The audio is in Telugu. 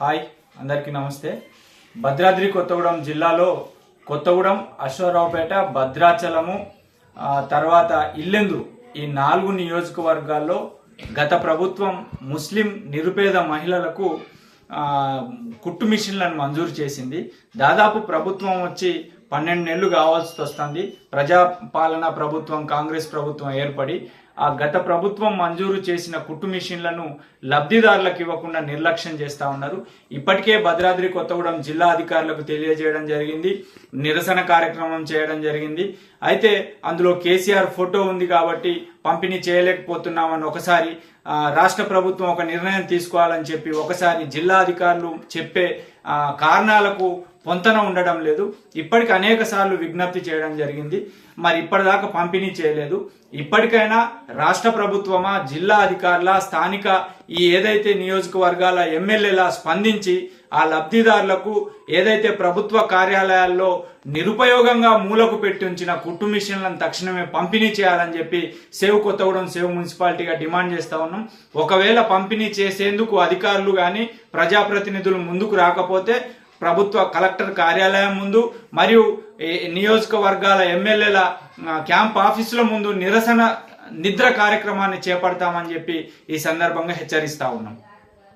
హాయ్ అందరికీ నమస్తే. భద్రాద్రి కొత్తగూడెం జిల్లాలో కొత్తగూడెం అశ్వరావుపేట భద్రాచలము తర్వాత ఇల్లెందు ఈ నాలుగు నియోజకవర్గాల్లో గత ప్రభుత్వం ముస్లిం నిరుపేద మహిళలకు కుట్టు మిషన్లను మంజూరు చేసింది. దాదాపు ప్రభుత్వం వచ్చి పన్నెండు నెలలు కావాల్సి వస్తుంది. ప్రజాపాలన ప్రభుత్వం కాంగ్రెస్ ప్రభుత్వం ఏర్పడి ఆ గత ప్రభుత్వం మంజూరు చేసిన కుట్టు మిషన్లను లబ్ధిదారులకు ఇవ్వకుండా నిర్లక్ష్యం చేస్తా ఉన్నారు. ఇప్పటికే భద్రాద్రి కొత్తగూడెం జిల్లా అధికారులకు తెలియజేయడం జరిగింది. నిరసన కార్యక్రమం చేయడం జరిగింది. అయితే అందులో కేసీఆర్ ఫోటో ఉంది కాబట్టి పంపిణీ చేయలేకపోతున్నామని ఒకసారి రాష్ట్ర ప్రభుత్వం ఒక నిర్ణయం తీసుకోవాలని చెప్పి ఒకసారి జిల్లా అధికారులు చెప్పే కారణాలకు పొంతన ఉండడం లేదు. ఇప్పటికి అనేక సార్లు విజ్ఞప్తి చేయడం జరిగింది. మరి ఇప్పటిదాకా పంపిణీ చేయలేదు. ఇప్పటికైనా రాష్ట్ర ప్రభుత్వమా జిల్లా అధికారుల స్థానిక ఈ ఏదైతే నియోజకవర్గాల ఎమ్మెల్యేల స్పందించి ఆ లబ్ధిదారులకు ఏదైతే ప్రభుత్వ కార్యాలయాల్లో నిరుపయోగంగా మూలకు పెట్టి ఉంచిన కుట్టు మిషన్లను తక్షణమే పంపిణీ చేయాలని చెప్పి సేవ్ కొత్తగూడెం సేవ్ మున్సిపాలిటీగా డిమాండ్ చేస్తా ఉన్నాం. ఒకవేళ పంపిణీ చేసేందుకు అధికారులు కానీ ప్రజాప్రతినిధులు ముందుకు రాకపోతే ప్రభుత్వ కలెక్టర్ కార్యాలయం ముందు మరియు నియోజకవర్గాల ఎమ్మెల్యేల క్యాంప్ ఆఫీసుల ముందు నిరసన నిద్ర కార్యక్రమాన్ని చేపడతామని చెప్పి ఈ సందర్భంగా హెచ్చరిస్తా ఉన్నాం.